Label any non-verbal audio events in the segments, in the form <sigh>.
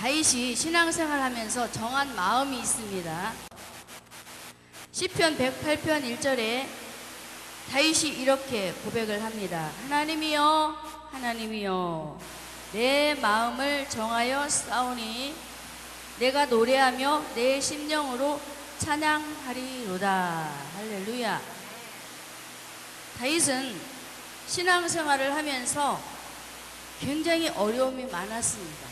다윗이 신앙생활하면서 정한 마음이 있습니다. 시편 108편 1절에 다윗이 이렇게 고백을 합니다. 하나님이여 하나님이여 내 마음을 정하여 싸우니 내가 노래하며 내 심령으로 찬양하리로다. 할렐루야. 다윗은 신앙생활을 하면서 굉장히 어려움이 많았습니다.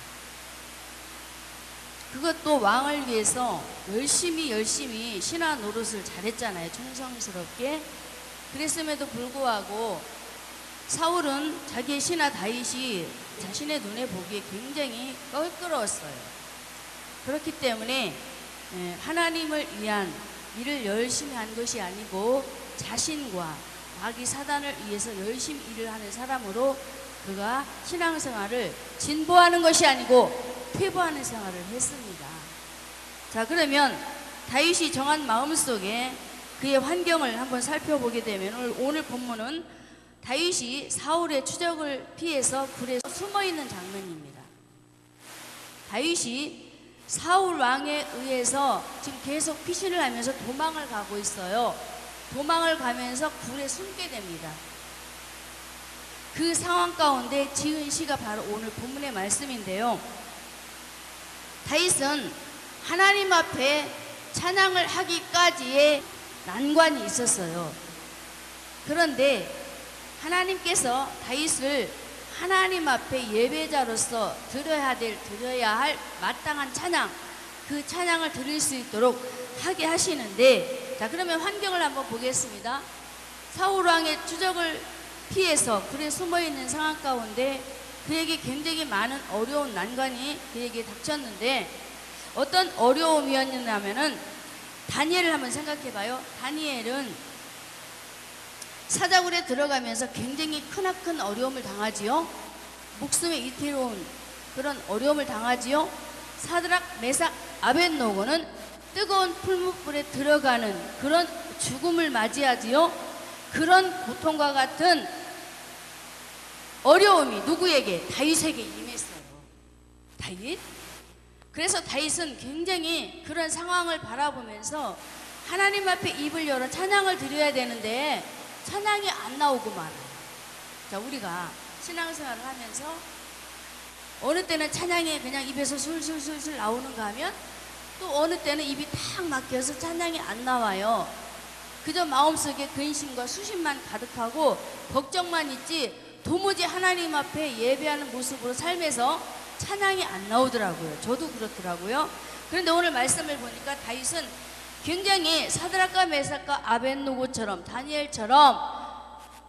그것도 왕을 위해서 열심히 열심히 신하 노릇을 잘했잖아요. 충성스럽게. 그랬음에도 불구하고 사울은 자기의 신하 다윗이 자신의 눈에 보기에 굉장히 껄끄러웠어요. 그렇기 때문에 예, 하나님을 위한 일을 열심히 한 것이 아니고 자신과 마귀 사단을 위해서 열심히 일을 하는 사람으로 그가 신앙생활을 진보하는 것이 아니고 퇴보하는 생활을 했습니다. 자 그러면 다윗이 정한 마음속에 그의 환경을 한번 살펴보게 되면 오늘, 오늘 본문은 다윗이 사울의 추적을 피해서 굴에 숨어 있는 장면입니다. 다윗이 사울 왕에 의해서 지금 계속 피신을 하면서 도망을 가고 있어요. 도망을 가면서 굴에 숨게 됩니다. 그 상황 가운데 지은 시가 바로 오늘 본문의 말씀인데요. 다윗은 하나님 앞에 찬양을 하기까지의 난관이 있었어요. 그런데 하나님께서 다윗을 하나님 앞에 예배자로서 드려야 될 드려야 할 마땅한 찬양 그 찬양을 드릴 수 있도록 하게 하시는데 자 그러면 환경을 한번 보겠습니다. 사울 왕의 추적을 피해서 굴에 숨어 있는 상황 가운데 그에게 굉장히 많은 어려운 난관이 그에게 닥쳤는데 어떤 어려움이었냐면은 다니엘을 한번 생각해 봐요. 다니엘은 사자굴에 들어가면서 굉장히 크나큰 어려움을 당하지요. 목숨에 이태로운 그런 어려움을 당하지요. 사드락, 메삭, 아벤노고는 뜨거운 풀무불에 들어가는 그런 죽음을 맞이하지요. 그런 고통과 같은 어려움이 누구에게 다윗에게 임했어요. 다윗? 그래서 다윗은 굉장히 그런 상황을 바라보면서 하나님 앞에 입을 열어 찬양을 드려야 되는데 찬양이 안 나오고 말아요. 자, 우리가 신앙생활을 하면서 어느 때는 찬양이 그냥 입에서 술술술술 나오는가 하면 또 어느 때는 입이 탁 막혀서 찬양이 안 나와요. 그저 마음속에 근심과 수심만 가득하고 걱정만 있지 도무지 하나님 앞에 예배하는 모습으로 삶에서 찬양이 안 나오더라고요. 저도 그렇더라고요. 그런데 오늘 말씀을 보니까 다윗은 굉장히 사드락과 메삭과 아벤노고처럼 다니엘처럼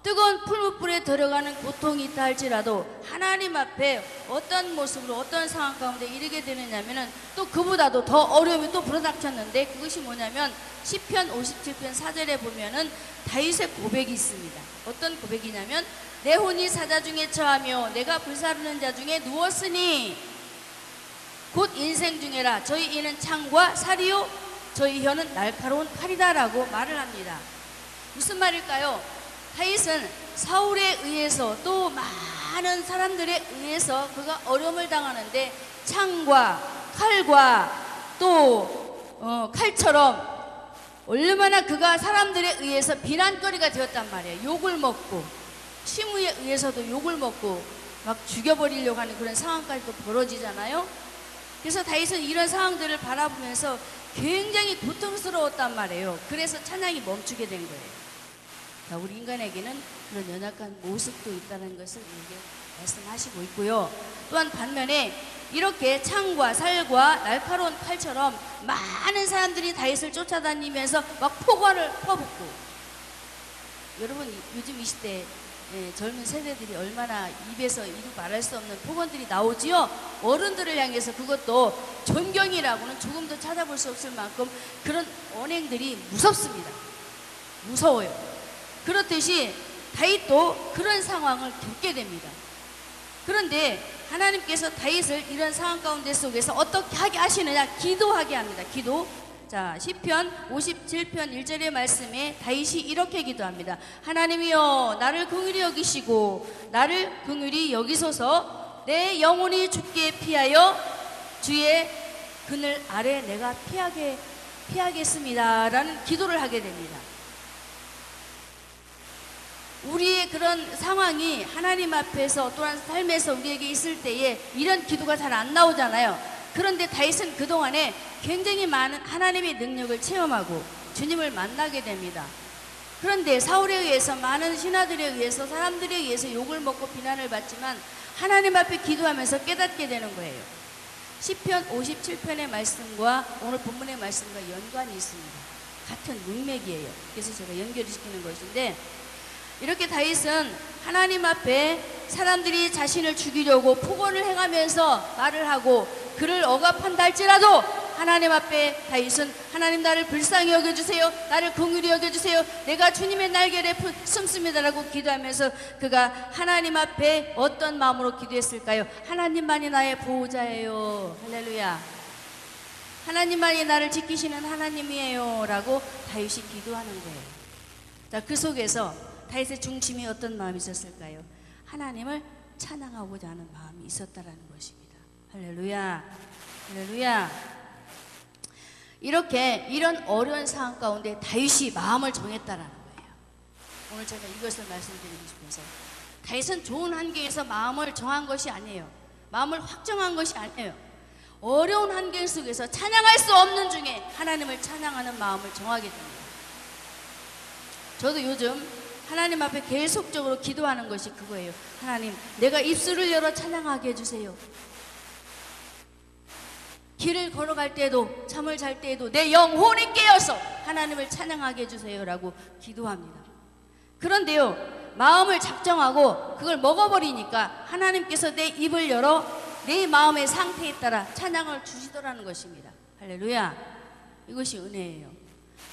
뜨거운 풀무불에 들어가는 고통이 있다 할지라도 하나님 앞에 어떤 모습으로 어떤 상황 가운데 이르게 되느냐면은 또 그보다도 더 어려움이 또 불어닥쳤는데 그것이 뭐냐면 시편 57편 4절에 보면은 다윗의 고백이 있습니다. 어떤 고백이냐면 내 혼이 사자 중에 처하며 내가 불사르는 자 중에 누웠으니 곧 인생 중에라 저희 이는 창과 살이요 저희 혀는 날카로운 칼이다라고 말을 합니다. 무슨 말일까요? 다윗은 사울에 의해서 또 많은 사람들에 의해서 그가 어려움을 당하는데 창과 칼과 또 어, 칼처럼 얼마나 그가 사람들에 의해서 비난거리가 되었단 말이에요. 욕을 먹고 시무에 의해서도 욕을 먹고 막 죽여버리려고 하는 그런 상황까지도 벌어지잖아요. 그래서 다윗은 이런 상황들을 바라보면서 굉장히 고통스러웠단 말이에요. 그래서 찬양이 멈추게 된 거예요. 자, 우리 인간에게는 그런 연약한 모습도 있다는 것을 말씀하시고 있고요. 또한 반면에 이렇게 창과 살과 날카로운 칼처럼 많은 사람들이 다윗을 쫓아다니면서 막 포괄을 퍼붓고 여러분 요즘 이 시대 예, 젊은 세대들이 얼마나 입에서 이루 말할 수 없는 폭언들이 나오지요. 어른들을 향해서 그것도 존경이라고는 조금도 찾아볼 수 없을 만큼 그런 언행들이 무섭습니다. 무서워요. 그렇듯이 다윗도 그런 상황을 겪게 됩니다. 그런데 하나님께서 다윗을 이런 상황 가운데 속에서 어떻게 하게 하시느냐? 기도하게 합니다. 기도. 자, 시편 57편 1절의 말씀에 다윗이 이렇게 기도합니다. 하나님이여 나를 긍휼히 여기시고 나를 긍휼히 여기소서 내 영혼이 죽게 피하여 주의 그늘 아래 내가 피하게 피하겠습니다라는 기도를 하게 됩니다. 우리의 그런 상황이 하나님 앞에서 또한 삶에서 우리에게 있을 때에 이런 기도가 잘 안 나오잖아요. 그런데 다윗은 그동안에 굉장히 많은 하나님의 능력을 체험하고 주님을 만나게 됩니다. 그런데 사울에 의해서 많은 신하들에 의해서 사람들에 의해서 욕을 먹고 비난을 받지만 하나님 앞에 기도하면서 깨닫게 되는 거예요. 시편 57편의 말씀과 오늘 본문의 말씀과 연관이 있습니다. 같은 문맥이에요. 그래서 제가 연결을 시키는 것인데 이렇게 다윗은 하나님 앞에 사람들이 자신을 죽이려고 폭언을 행하면서 말을 하고 그를 억압한다 할지라도 하나님 앞에 다윗은 하나님 나를 불쌍히 여겨주세요. 나를 긍휼히 여겨주세요. 내가 주님의 날개를 품- 숨습니다라고 기도하면서 그가 하나님 앞에 어떤 마음으로 기도했을까요? 하나님만이 나의 보호자예요. 할렐루야. 하나님만이 나를 지키시는 하나님이에요 라고 다윗이 기도하는 거예요. 자, 그 속에서 다윗의 중심이 어떤 마음이 있었을까요? 하나님을 찬양하고자 하는 마음이 있었다라는 것입니다. 할렐루야. 할렐루야. 이렇게 이런 어려운 상황 가운데 다윗이 마음을 정했다라는 거예요. 오늘 제가 이것을 말씀드리고 싶어서 다윗은 좋은 환경에서 마음을 정한 것이 아니에요. 마음을 확정한 것이 아니에요. 어려운 환경 속에서 찬양할 수 없는 중에 하나님을 찬양하는 마음을 정하게 됩니다. 저도 요즘 하나님 앞에 계속적으로 기도하는 것이 그거예요. 하나님, 내가 입술을 열어 찬양하게 해주세요. 길을 걸어갈 때도, 잠을 잘 때에도 내 영혼이 깨어서 하나님을 찬양하게 해주세요라고 기도합니다. 그런데요, 마음을 작정하고 그걸 먹어버리니까 하나님께서 내 입을 열어 내 마음의 상태에 따라 찬양을 주시더라는 것입니다. 할렐루야. 이것이 은혜예요.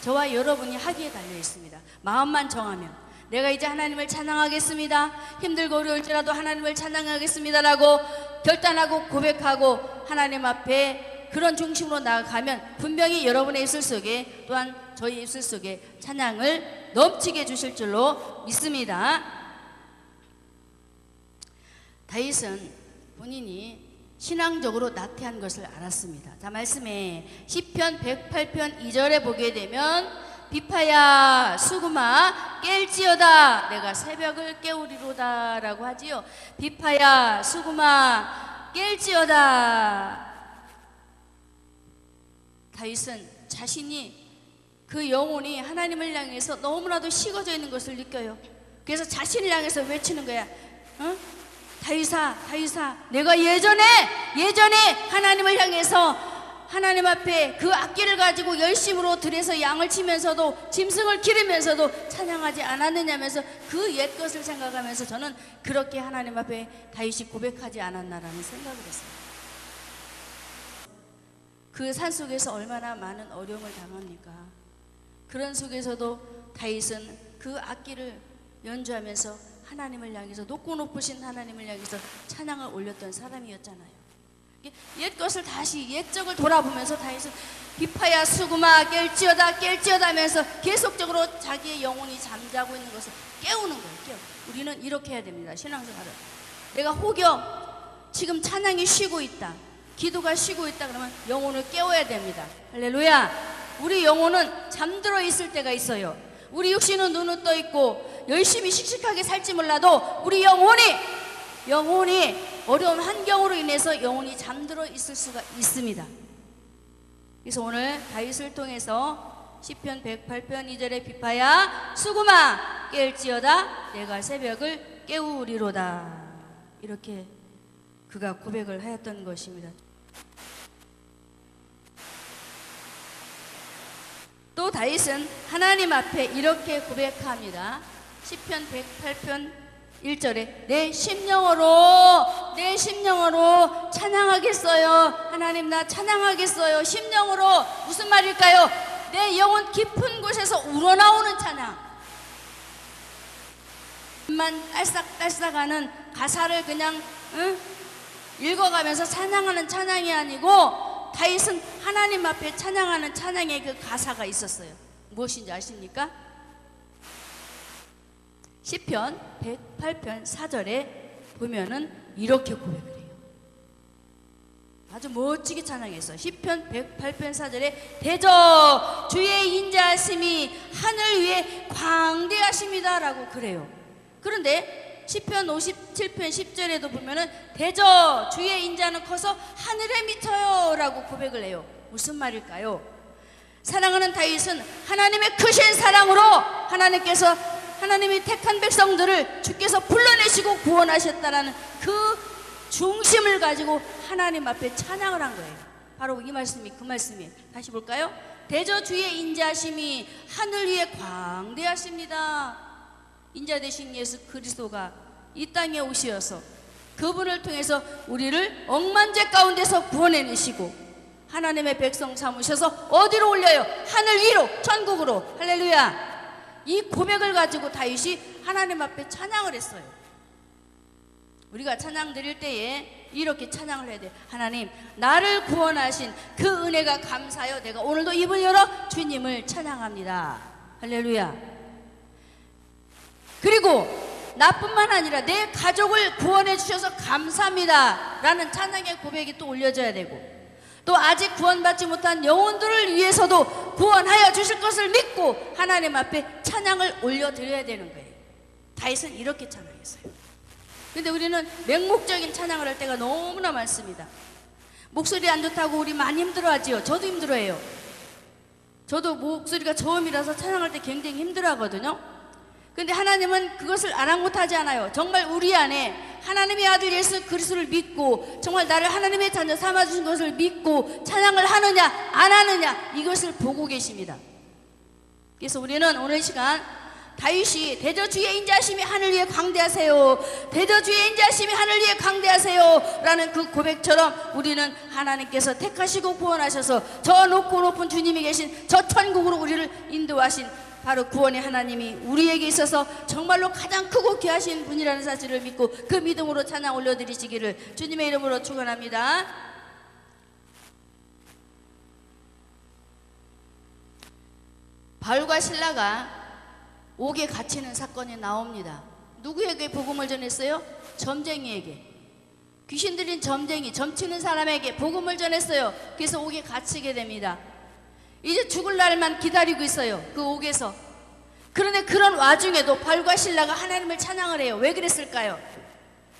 저와 여러분이 하기에 달려 있습니다. 마음만 정하면 내가 이제 하나님을 찬양하겠습니다. 힘들고 어려울지라도 하나님을 찬양하겠습니다라고 결단하고 고백하고 하나님 앞에 그런 중심으로 나아가면 분명히 여러분의 입술 속에 또한 저희 입술 속에 찬양을 넘치게 해주실 줄로 믿습니다. 다윗은 본인이 신앙적으로 나태한 것을 알았습니다. 자, 말씀에 시편 108편 2절에 보게 되면 비파야 수구마 깰지어다 내가 새벽을 깨우리로다 라고 하지요. 비파야 수구마 깰지어다 다윗은 자신이 그 영혼이 하나님을 향해서 너무나도 식어져 있는 것을 느껴요. 그래서 자신을 향해서 외치는 거야. 어? 다윗아, 다윗아, 내가 예전에 예전에 하나님을 향해서 하나님 앞에 그 악기를 가지고 열심으로 들에서 양을 치면서도 짐승을 기르면서도 찬양하지 않았느냐면서 그 옛 것을 생각하면서 저는 그렇게 하나님 앞에 다윗이 고백하지 않았나라는 생각을 했어요. 그 산 속에서 얼마나 많은 어려움을 당합니까? 그런 속에서도 다윗은 그 악기를 연주하면서 하나님을 향해서 높고 높으신 하나님을 향해서 찬양을 올렸던 사람이었잖아요. 옛 것을 다시 옛적을 돌아보면서 다윗은 비파야 수구마 깰지어다 깰지어다 하면서 계속적으로 자기의 영혼이 잠자고 있는 것을 깨우는 거예요. 깨우. 우리는 이렇게 해야 됩니다. 신앙생활을. 내가 혹여 지금 찬양이 쉬고 있다. 기도가 쉬고 있다 그러면 영혼을 깨워야 됩니다. 할렐루야. 우리 영혼은 잠들어 있을 때가 있어요. 우리 육신은 눈은 떠 있고 열심히 씩씩하게 살지 몰라도 우리 영혼이 영혼이 어려운 환경으로 인해서 영혼이 잠들어 있을 수가 있습니다. 그래서 오늘 다윗을 통해서 시편 108편 2절의 비파야 수구마 깰지어다 내가 새벽을 깨우리로다 이렇게 그가 고백을 하였던 것입니다. 또 다윗은 하나님 앞에 이렇게 고백합니다. 시편 108편 1절에 내 심령으로 내 심령으로 찬양하겠어요. 하나님 나 찬양하겠어요. 심령으로 무슨 말일까요? 내 영혼 깊은 곳에서 우러나오는 찬양. 만 딸싹딸싹하는 가사를 그냥 응? 읽어가면서 찬양하는 찬양이 아니고 다윗은 하나님 앞에 찬양하는 찬양의 그 가사가 있었어요. 무엇인지 아십니까? 시편 108편 4절에 보면은 이렇게 고백을 해요. 아주 멋지게 찬양했어요. 시편 108편 4절에 대저 주의 인자하심이 하늘 위에 광대하십니다라고 그래요. 그런데 시편 57편 10절에도 보면은 대저 주의 인자는 커서 하늘에 미쳐요라고 고백을 해요. 무슨 말일까요? 사랑하는 다윗은 하나님의 크신 사랑으로 하나님께서 하나님이 택한 백성들을 주께서 불러내시고 구원하셨다라는 그 중심을 가지고 하나님 앞에 찬양을 한 거예요. 바로 이 말씀이 그 말씀이에요. 다시 볼까요? 대저 주의 인자심이 하늘 위에 광대하십니다. 인자 되신 예수 그리스도가 이 땅에 오시어서 그분을 통해서 우리를 억만죄 가운데서 구원해내시고 하나님의 백성 삼으셔서 어디로 올려요? 하늘 위로 천국으로 할렐루야 이 고백을 가지고 다윗이 하나님 앞에 찬양을 했어요. 우리가 찬양 드릴 때에 이렇게 찬양을 해야 돼. 하나님 나를 구원하신 그 은혜가 감사하여 내가 오늘도 입을 열어 주님을 찬양합니다. 할렐루야. 그리고 나뿐만 아니라 내 가족을 구원해 주셔서 감사합니다. 라는 찬양의 고백이 또 올려져야 되고 또 아직 구원받지 못한 영혼들을 위해서도 구원하여 주실 것을 믿고 하나님 앞에 찬양을 올려드려야 되는 거예요. 다윗은 이렇게 찬양했어요. 근데 우리는 맹목적인 찬양을 할 때가 너무나 많습니다. 목소리 안 좋다고 우리 많이 힘들어하지요. 저도 힘들어해요. 저도 목소리가 저음이라서 찬양할 때 굉장히 힘들어하거든요. 근데 하나님은 그것을 아랑곳하지 않아요. 정말 우리 안에 하나님의 아들 예수 그리스도를 믿고 정말 나를 하나님의 자녀 삼아 주신 것을 믿고 찬양을 하느냐 안 하느냐 이것을 보고 계십니다. 그래서 우리는 오늘 시간 다윗이 대저주의 인자심이 하늘 위에 광대하세요. 대저주의 인자심이 하늘 위에 광대하세요. 라는 그 고백처럼 우리는 하나님께서 택하시고 구원하셔서 저 높고 높은 주님이 계신 저 천국으로 우리를 인도하신 바로 구원의 하나님이 우리에게 있어서 정말로 가장 크고 귀하신 분이라는 사실을 믿고 그 믿음으로 찬양 올려드리시기를 주님의 이름으로 축원합니다. 바울과 신라가 옥에 갇히는 사건이 나옵니다. 누구에게 복음을 전했어요? 점쟁이에게. 귀신 들인 점쟁이, 점치는 사람에게 복음을 전했어요. 그래서 옥에 갇히게 됩니다. 이제 죽을 날만 기다리고 있어요. 그 옥에서. 그런데 그런 와중에도 바울과 신라가 하나님을 찬양을 해요. 왜 그랬을까요?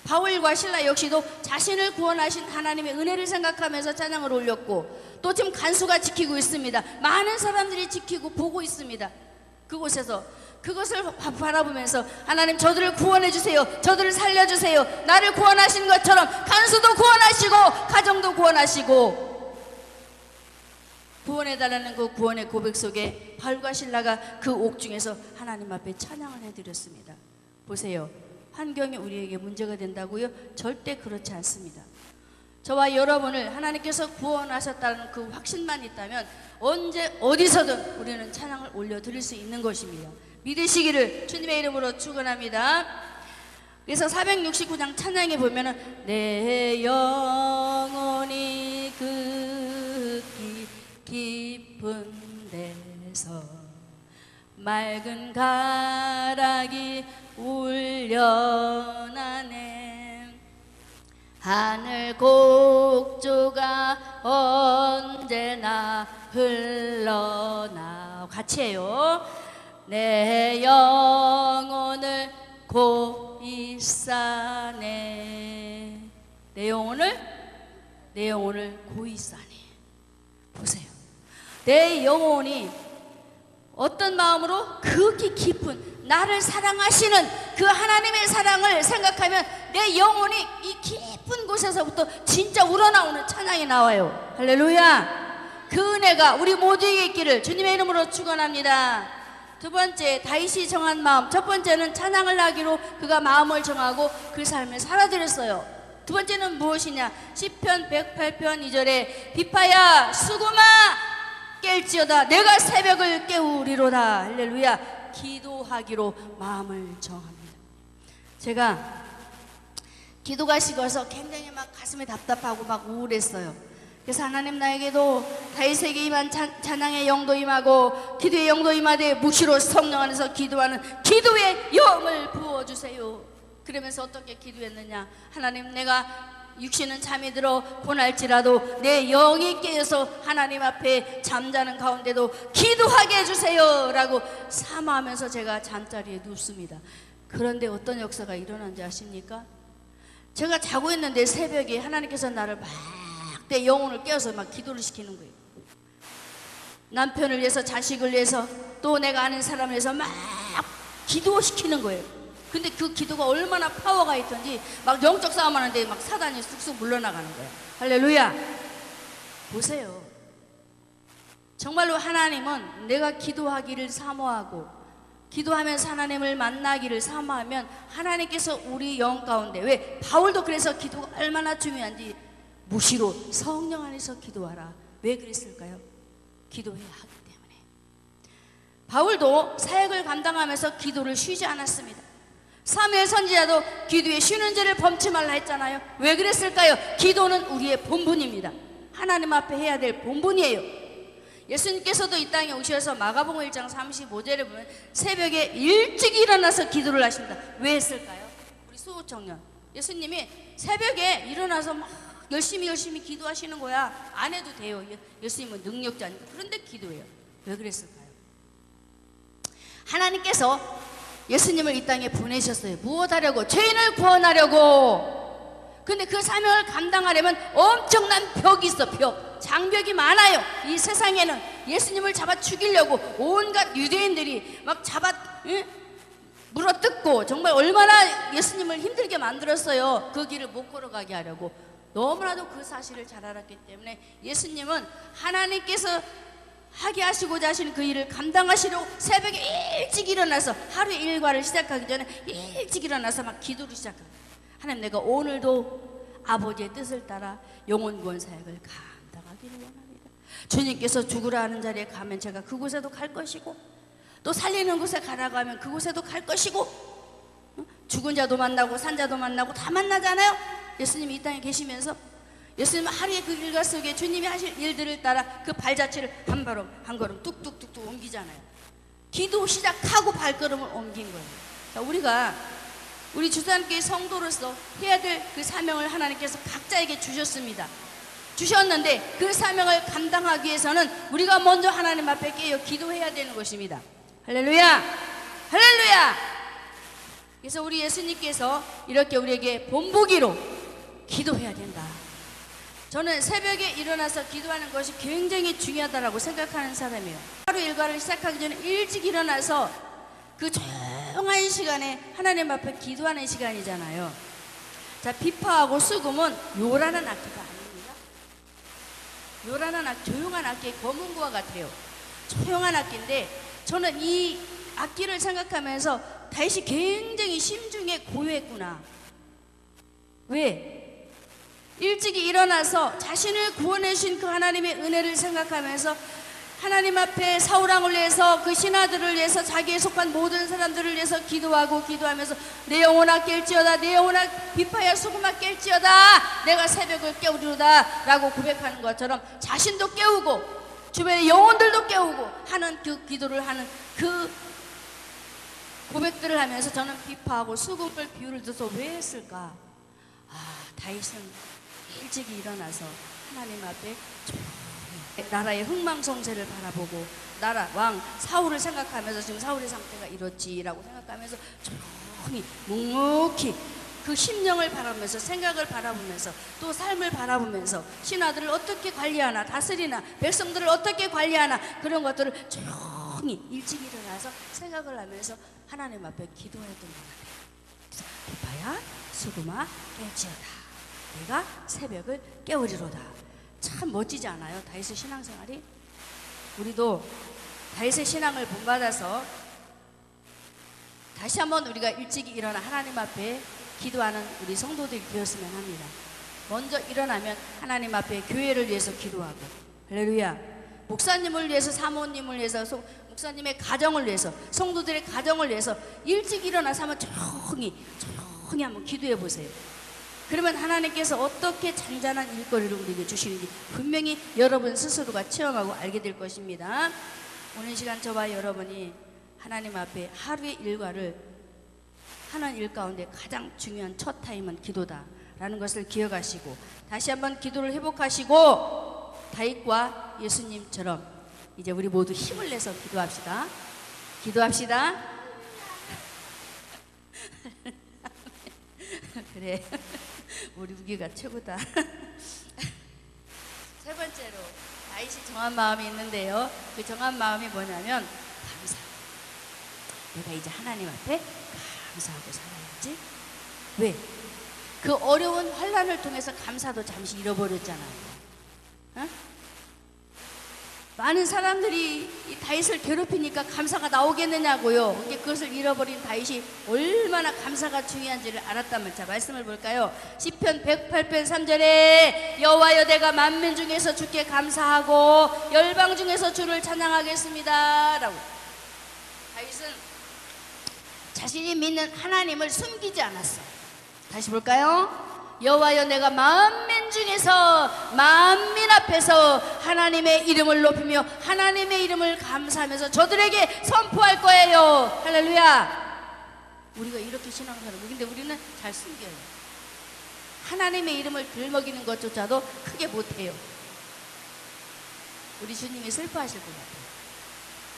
바울과 신라 역시도 자신을 구원하신 하나님의 은혜를 생각하면서 찬양을 올렸고 또 지금 간수가 지키고 있습니다. 많은 사람들이 지키고 보고 있습니다. 그곳에서 그것을 바- 바라보면서 하나님 저들을 구원해 주세요. 저들을 살려 주세요. 나를 구원하신 것처럼 간수도 구원하시고 가정도 구원하시고 구원해달라는 그 구원의 고백 속에 바울과 신라가 그 옥중에서 하나님 앞에 찬양을 해드렸습니다. 보세요. 환경이 우리에게 문제가 된다고요? 절대 그렇지 않습니다. 저와 여러분을 하나님께서 구원하셨다는 그 확신만 있다면 언제 어디서든 우리는 찬양을 올려드릴 수 있는 것입니다. 믿으시기를 주님의 이름으로 축원합니다. 그래서 469장 찬양에 보면은 내 영혼이 그 맑은 가락이 울려나네. 하늘 곡조가 언제나 흘러나. 같이 해요. 내 영혼을 고 있사네. 내 영혼을 내 영혼을 고이 싸네. 보세요. 내 영혼이 어떤 마음으로 극히 깊은 나를 사랑하시는 그 하나님의 사랑을 생각하면 내 영혼이 이 깊은 곳에서부터 진짜 우러나오는 찬양이 나와요. 할렐루야. 그 은혜가 우리 모두에게 있기를 주님의 이름으로 축원합니다. 두 번째 다윗이 정한 마음. 첫 번째는 찬양을 하기로 그가 마음을 정하고 그 삶을 살아들였어요. 두 번째는 무엇이냐? 시편 108편 2절에 비파야 수고마 깰지어다. 내가 새벽을 깨우리로다. 할렐루야. 기도하기로 마음을 정합니다. 제가 기도가 식어서 굉장히 막 가슴이 답답하고 막 우울했어요. 그래서 하나님 나에게도 다윗에게 임한 찬, 찬양의 영도 임하고 기도의 영도 임하되 묵시로 성령 안에서 기도하는 기도의 영을 부어주세요. 그러면서 어떻게 기도했느냐? 하나님 내가 육신은 잠이 들어 고날지라도 내 영이 깨어서 하나님 앞에 잠자는 가운데도 기도하게 해주세요 라고 사모하면서 제가 잠자리에 눕습니다 그런데 어떤 역사가 일어난지 아십니까? 제가 자고 있는데 새벽에 하나님께서 나를 막 내 영혼을 깨워서 막 기도를 시키는 거예요 남편을 위해서 자식을 위해서 또 내가 아는 사람을 위해서 막 기도시키는 거예요. 근데 그 기도가 얼마나 파워가 있던지 막 영적 싸움하는데 막 사단이 쑥쑥 물러나가는 거예요. 할렐루야. 보세요. 정말로 하나님은 내가 기도하기를 사모하고 기도하면서 하나님을 만나기를 사모하면 하나님께서 우리 영 가운데 왜 바울도 그래서 기도가 얼마나 중요한지 무시로 성령 안에서 기도하라. 왜 그랬을까요? 기도해야 하기 때문에. 바울도 사역을 감당하면서 기도를 쉬지 않았습니다. 사무엘 선지자도 기도에 쉬는 죄를 범치 말라 했잖아요. 왜 그랬을까요? 기도는 우리의 본분입니다. 하나님 앞에 해야 될 본분이에요. 예수님께서도 이 땅에 오셔서 마가복음 1장 35절에 보면 새벽에 일찍 일어나서 기도를 하십니다. 왜 했을까요? 우리 수호 청년. 예수님이 새벽에 일어나서 막 열심히 열심히 기도하시는 거야. 안 해도 돼요. 예- 예수님은 능력자니까. 그런데 기도해요. 왜 그랬을까요? 하나님께서 예수님을 이 땅에 보내셨어요. 무엇하려고? 죄인을 구원하려고. 근데 그 사명을 감당하려면 엄청난 벽이 있어, 벽. 장벽이 많아요. 이 세상에는 예수님을 잡아 죽이려고 온갖 유대인들이 막 잡아, 응? 물어 뜯고 정말 얼마나 예수님을 힘들게 만들었어요. 그 길을 못 걸어가게 하려고. 너무나도 그 사실을 잘 알았기 때문에 예수님은 하나님께서 하게 하시고자 하시는 그 일을 감당하시려고 새벽에 일찍 일어나서 하루의 일과를 시작하기 전에 일찍 일어나서 막 기도를 시작합니다. 하나님 내가 오늘도 아버지의 뜻을 따라 영혼 구원 사역을 감당하기를 원합니다. 주님께서 죽으라 하는 자리에 가면 제가 그곳에도 갈 것이고 또 살리는 곳에 가라고 하면 그곳에도 갈 것이고 응? 죽은 자도 만나고 산 자도 만나고 다 만나잖아요. 예수님이 이 땅에 계시면서 예수님 하루의 그 일과 속에 주님이 하실 일들을 따라 그 발자취를 한 걸음 한 걸음 뚝뚝뚝뚝 옮기잖아요. 기도 시작하고 발걸음을 옮긴 거예요. 자, 우리가 우리 주산교회 성도로서 해야 될 그 사명을 하나님께서 각자에게 주셨습니다. 주셨는데 그 사명을 감당하기 위해서는 우리가 먼저 하나님 앞에 깨어 기도해야 되는 것입니다. 할렐루야! 할렐루야! 그래서 우리 예수님께서 이렇게 우리에게 본보기로 기도해야 된다. 저는 새벽에 일어나서 기도하는 것이 굉장히 중요하다고 생각하는 사람이에요. 하루 일과를 시작하기 전에 일찍 일어나서 그 조용한 시간에 하나님 앞에 기도하는 시간이잖아요. 자, 비파하고 수금은 요란한 악기가 아닙니다. 요란한 악기, 조용한 악기의 검은구와 같아요. 조용한 악기인데 저는 이 악기를 생각하면서 다윗이 굉장히 심중에 고요했구나. 왜? 일찍이 일어나서 자신을 구원해 주신 그 하나님의 은혜를 생각하면서 하나님 앞에 사우랑을 위해서 그 신하들을 위해서 자기에 속한 모든 사람들을 위해서 기도하고 기도하면서 내 영혼아 깰지어다 내 영혼아 비파야 수금아 깰지어다 내가 새벽을 깨우리로다 라고 고백하는 것처럼 자신도 깨우고 주변의 영혼들도 깨우고 하는 그 기도를 하는 그 고백들을 하면서 저는 비파하고 수금을 비유를 들어서 왜 했을까? 아 다윗은 일찍 일어나서 하나님 앞에 나라의 흥망성쇠를 바라보고 나라 왕 사울을 생각하면서 지금 사울의 상태가 이렇지라고 생각하면서 조용히 묵묵히 그 심령을 바라보면서 생각을 바라보면서 또 삶을 바라보면서 신하들을 어떻게 관리하나 다스리나 백성들을 어떻게 관리하나 그런 것들을 조용히 일찍 일어나서 생각을 하면서 하나님 앞에 기도했던 것 같아요. 비파야 수금아 깨지어다. 내가 새벽을 깨우리로다. 참 멋지지 않아요? 다윗의 신앙생활이? 우리도 다윗의 신앙을 본받아서 다시 한번 우리가 일찍 일어나 하나님 앞에 기도하는 우리 성도들이 되었으면 합니다. 먼저 일어나면 하나님 앞에 교회를 위해서 기도하고 할렐루야 목사님을 위해서 사모님을 위해서 소- 목사님의 가정을 위해서 성도들의 가정을 위해서 일찍 일어나서 한번 조용히 조용히 한번 기도해 보세요. 그러면 하나님께서 어떻게 잔잔한 일거리를 우리에게 주시는지 분명히 여러분 스스로가 체험하고 알게 될 것입니다. 오늘 시간 저와 여러분이 하나님 앞에 하루의 일과를 하는 일 가운데 가장 중요한 첫 타임은 기도다. 라는 것을 기억하시고 다시 한번 기도를 회복하시고 다윗과 예수님처럼 이제 우리 모두 힘을 내서 기도합시다. 기도합시다. <laughs> 그래. <laughs> 우리 우기가 최고다. <laughs> 세 번째로 다윗이 정한 마음이 있는데요. 그 정한 마음이 뭐냐면 감사. 내가 이제 하나님 앞에 감사하고 살아야지. 왜? 그 어려운 환란을 통해서 감사도 잠시 잃어버렸잖아요. 어? 많은 사람들이 이 다윗을 괴롭히니까 감사가 나오겠느냐고요. 근데 그것을 잃어버린 다윗이 얼마나 감사가 중요한지를 알았다면 자 말씀을 볼까요? 시편 108편 3절에 여호와여 내가 만민 중에서 주께 감사하고 열방 중에서 주를 찬양하겠습니다라고. 다윗은 자신이 믿는 하나님을 숨기지 않았어. 다시 볼까요? 여호와여 내가 만민 중에서 만민 앞에서 하나님의 이름을 높이며 하나님의 이름을 감사하면서 저들에게 선포할 거예요. 할렐루야. 우리가 이렇게 신앙생활을 근데 우리는 잘 숨겨요. 하나님의 이름을 들먹이는 것조차도 크게 못해요. 우리 주님이 슬퍼하실 것 같아요.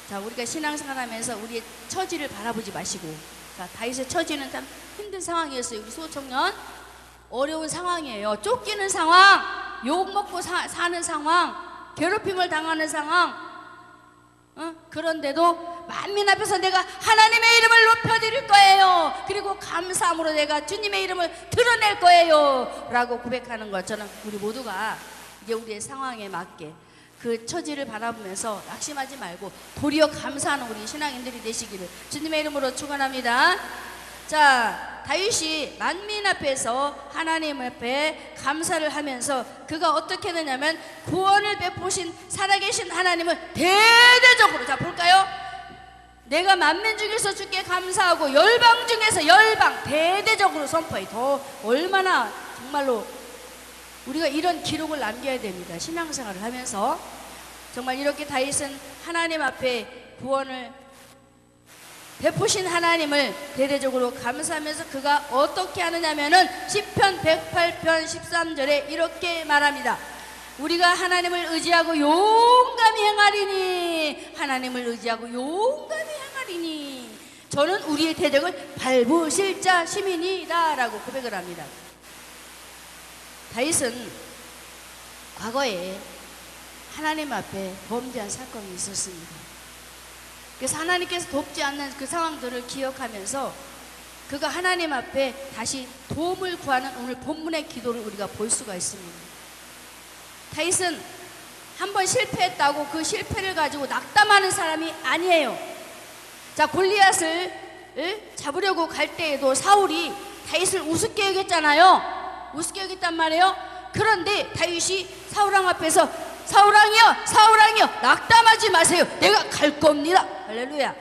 자, 우리가 신앙생활 하면서 우리의 처지를 바라보지 마시고, 자, 다윗의 처지는 참 힘든 상황이었어요. 우리 소청년 어려운 상황이에요. 쫓기는 상황, 욕 먹고 사, 사는 상황, 괴롭힘을 당하는 상황. 어? 그런데도 만민 앞에서 내가 하나님의 이름을 높여드릴 거예요. 그리고 감사함으로 내가 주님의 이름을 드러낼 거예요. 라고 고백하는 것처럼 우리 모두가 이제 우리의 상황에 맞게 그 처지를 바라보면서 낙심하지 말고 도리어 감사하는 우리 신앙인들이 되시기를 주님의 이름으로 축원합니다. 자, 다윗이 만민 앞에서 하나님 앞에 감사를 하면서 그가 어떻게 되냐면 구원을 베푸신 살아계신 하나님을 대대적으로 자 볼까요? 내가 만민 중에서 주께 감사하고 열방 중에서 열방 대대적으로 선포해 더 얼마나 정말로 우리가 이런 기록을 남겨야 됩니다. 신앙생활을 하면서 정말 이렇게 다윗은 하나님 앞에 구원을 베푸신 하나님을 대대적으로 감사하면서 그가 어떻게 하느냐면은 시편 108편 13절에 이렇게 말합니다. 우리가 하나님을 의지하고 용감히 행하리니 하나님을 의지하고 용감히 행하리니 저는 우리의 대적을 밟으실 자 시민이다라고 고백을 합니다. 다윗은 과거에 하나님 앞에 범죄한 사건이 있었습니다. 그래서 하나님께서 돕지 않는 그 상황들을 기억하면서 그가 하나님 앞에 다시 도움을 구하는 오늘 본문의 기도를 우리가 볼 수가 있습니다. 다윗은 한 번 실패했다고 그 실패를 가지고 낙담하는 사람이 아니에요. 자 골리앗을 잡으려고 갈 때에도 사울이 다윗을 우습게 여겼잖아요. 우습게 여겼단 말이에요. 그런데 다윗이 사울왕 앞에서 사울왕이여 사울왕이여 낙담하지 마세요. 내가 갈 겁니다. 할렐루야.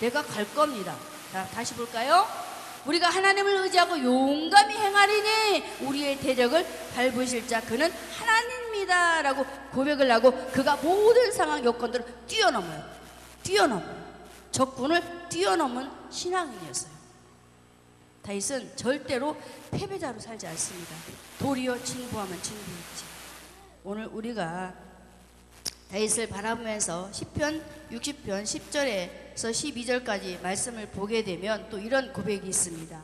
내가 갈 겁니다. 자 다시 볼까요? 우리가 하나님을 의지하고 용감히 행하리니 우리의 대적을 밟으실 자 그는 하나님입니다라고 고백을 하고 그가 모든 상황 요건들을 뛰어넘어요. 뛰어넘어요. 적군을 뛰어넘은 신앙인이었어요. 다윗은 절대로 패배자로 살지 않습니다. 도리어 진부하면 진부했지. 오늘 우리가 다윗을 바라보면서 10편 60편 10절에서 12절까지 말씀을 보게 되면 또 이런 고백이 있습니다.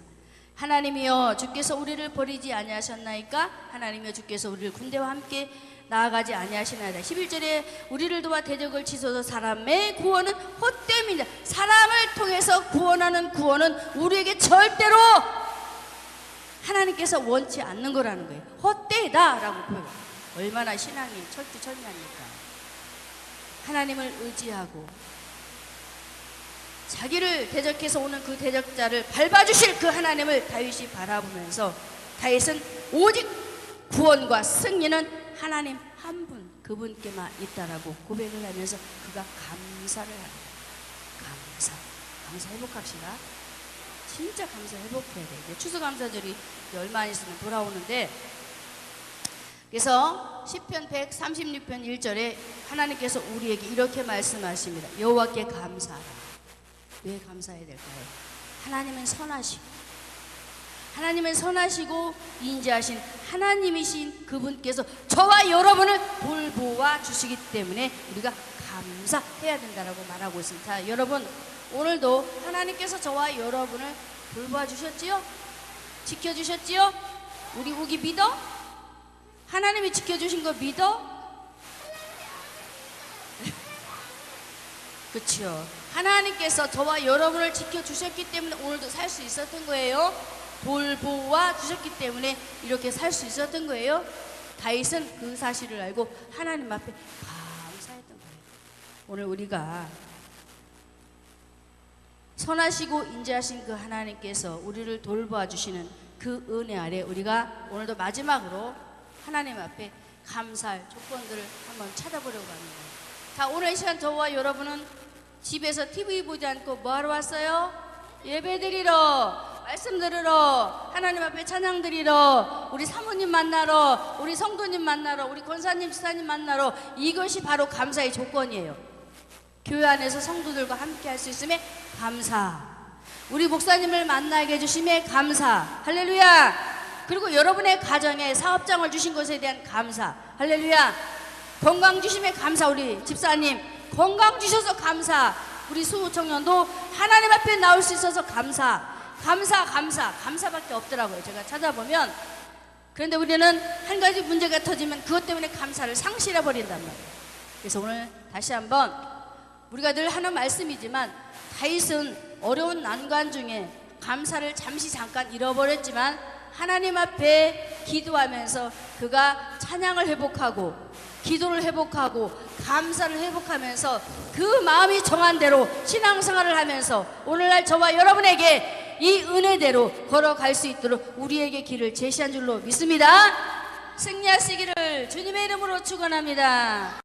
하나님이여 주께서 우리를 버리지 아니하셨나이까? 하나님이여 주께서 우리를 군대와 함께 나아가지 아니하시나이다. 11절에 우리를 도와 대적을 치소서 사람의 구원은 헛됨이다. 사람을 통해서 구원하는 구원은 우리에게 절대로 하나님께서 원치 않는 거라는 거예요. 헛되다라고 보여요. 얼마나 신앙이 철두철미합니까? 하나님을 의지하고 자기를 대적해서 오는 그 대적자를 밟아주실 그 하나님을 다윗이 바라보면서 다윗은 오직 구원과 승리는 하나님 한 분 그분께만 있다라고 고백을 하면서 그가 감사를 합니다. 감사, 감사 회복합시다. 진짜 감사 회복해야 돼. 추수감사절이 얼마 안 있으면 돌아오는데 그래서 시편 136편 1절에 하나님께서 우리에게 이렇게 말씀하십니다. 여호와께 감사하라. 왜 감사해야 될까요? 하나님은 선하시고 하나님은 선하시고 인자하신 하나님이신 그분께서 저와 여러분을 돌보아 주시기 때문에 우리가 감사해야 된다라고 말하고 있습니다. 자, 여러분 오늘도 하나님께서 저와 여러분을 돌보아 주셨지요? 지켜 주셨지요? 우리 우기 믿어? 하나님이 지켜 주신 거 믿어? <laughs> 그렇죠. 하나님께서 저와 여러분을 지켜 주셨기 때문에 오늘도 살 수 있었던 거예요. 돌보아 주셨기 때문에 이렇게 살 수 있었던 거예요. 다윗은 그 사실을 알고 하나님 앞에 감사했던 거예요. 오늘 우리가 선하시고 인자하신 그 하나님께서 우리를 돌보아 주시는 그 은혜 아래 우리가 오늘도 마지막으로 하나님 앞에 감사할 조건들을 한번 찾아보려고 합니다. 자, 오늘 이 시간 저와 여러분은 집에서 TV 보지 않고 뭐 하러 왔어요? 예배 드리러, 말씀 들으러, 하나님 앞에 찬양 드리러, 우리 사모님 만나러, 우리 성도님 만나러, 우리 권사님, 지사님 만나러 이것이 바로 감사의 조건이에요. 교회 안에서 성도들과 함께 할 수 있음에 감사. 우리 목사님을 만나게 해주심에 감사. 할렐루야. 그리고 여러분의 가정에 사업장을 주신 것에 대한 감사. 할렐루야. 건강 주심에 감사. 우리 집사님. 건강 주셔서 감사. 우리 수청년도 하나님 앞에 나올 수 있어서 감사. 감사, 감사. 감사밖에 없더라고요. 제가 찾아보면. 그런데 우리는 한 가지 문제가 터지면 그것 때문에 감사를 상실해 버린단 말이에요. 그래서 오늘 다시 한번 우리가 늘 하는 말씀이지만 다윗은 어려운 난관 중에 감사를 잠시 잠깐 잃어버렸지만 하나님 앞에 기도하면서 그가 찬양을 회복하고 기도를 회복하고 감사를 회복하면서 그 마음이 정한 대로 신앙생활을 하면서 오늘날 저와 여러분에게 이 은혜대로 걸어갈 수 있도록 우리에게 길을 제시한 줄로 믿습니다. 승리하시기를 주님의 이름으로 축원합니다.